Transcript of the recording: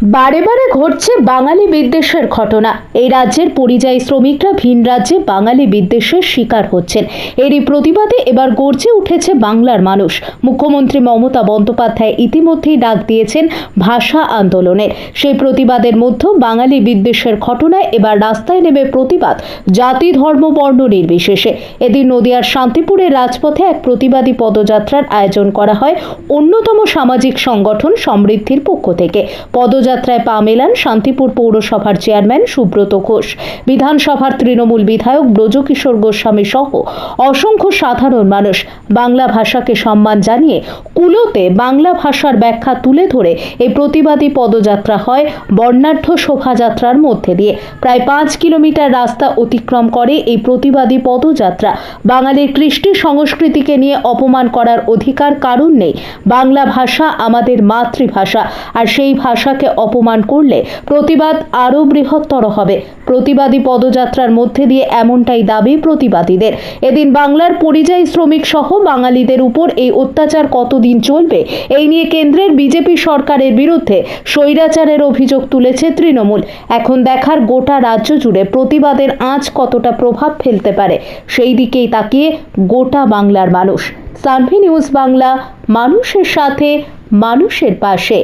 বারে বারে ঘটছে বাঙালি বিদ্বেষের ঘটনা। এই রাজ্যের পরিযায়ী শ্রমিকরা ভিন রাজ্যে বাঙালি বিদ্বেষের শিকার হচ্ছেন। এরই প্রতিবাদে এবার গর্জে উঠেছে বাংলার মানুষ। মুখ্যমন্ত্রী মমতা বন্দ্যোপাধ্যায় ইতিমধ্যেই ডাক দিয়েছেন ভাষা আন্দোলনের সেই প্রতিবাদের মধ্যেও বাঙালি বিদ্বেষের ঘটনায় এবার রাস্তায় নেমে প্রতিবাদ জাতি, ধর্ম, বর্ণ নির্বিশেষে। এদিন নদিয়ার শান্তিপুরের রাজপথে এক প্রতিবাদী পদযাত্রার আয়োজন করা হয় অন্যতম সামাজিক সংগঠন সমৃদ্ধির পক্ষ থেকে। পদযাত্রায় পা মেলান শান্তিপুর পৌরসভার চেয়ারম্যান সুব্রত ঘোষ। বিধানসভার তৃণমূল বিধায়ক ব্রজকিশোর গোস্বামী সহ অসংখ্য সাধারণ মানুষ বাংলা ভাষাকে সম্মান জানিয়ে কুলোতে বাংলা ভাষার ব্যাখ্যা তুলে ধরে এই প্রতিবাদী পদযাত্রা হয় বর্ণাঢ্য শোভাযাত্রার মধ্যে দিয়ে। প্রায় পাঁচ কিলোমিটার রাস্তা অতিক্রম করে এই প্রতিবাদী পদযাত্রা। বাঙালির কৃষ্টি সংস্কৃতিকে নিয়ে অপমান করার অধিকার কারণ নেই। বাংলা ভাষা আমাদের মাতৃভাষা, আর সেই ভাষাকে অপমান করলে প্রতিবাদ আরও বৃহত্তর হবে। প্রতিবাদী পদযাত্রার মধ্যে দিয়ে এমনটাই দাবি প্রতিবাদীদের। এদিন বাংলার পরিযায়ী শ্রমিক সহ বাঙালিদের উপর এই অত্যাচার কতদিন চলবে, এই নিয়ে কেন্দ্রের বিজেপি সরকারের বিরুদ্ধে স্বৈরাচারের অভিযোগ তুলেছে তৃণমূল। এখন দেখার গোটা রাজ্য জুড়ে প্রতিবাদের আঁচ কতটা প্রভাব ফেলতে পারে, সেই দিকেই তাকিয়ে গোটা বাংলার মানুষ। সানভি নিউজ বাংলা, মানুষের সাথে, মানুষের পাশে।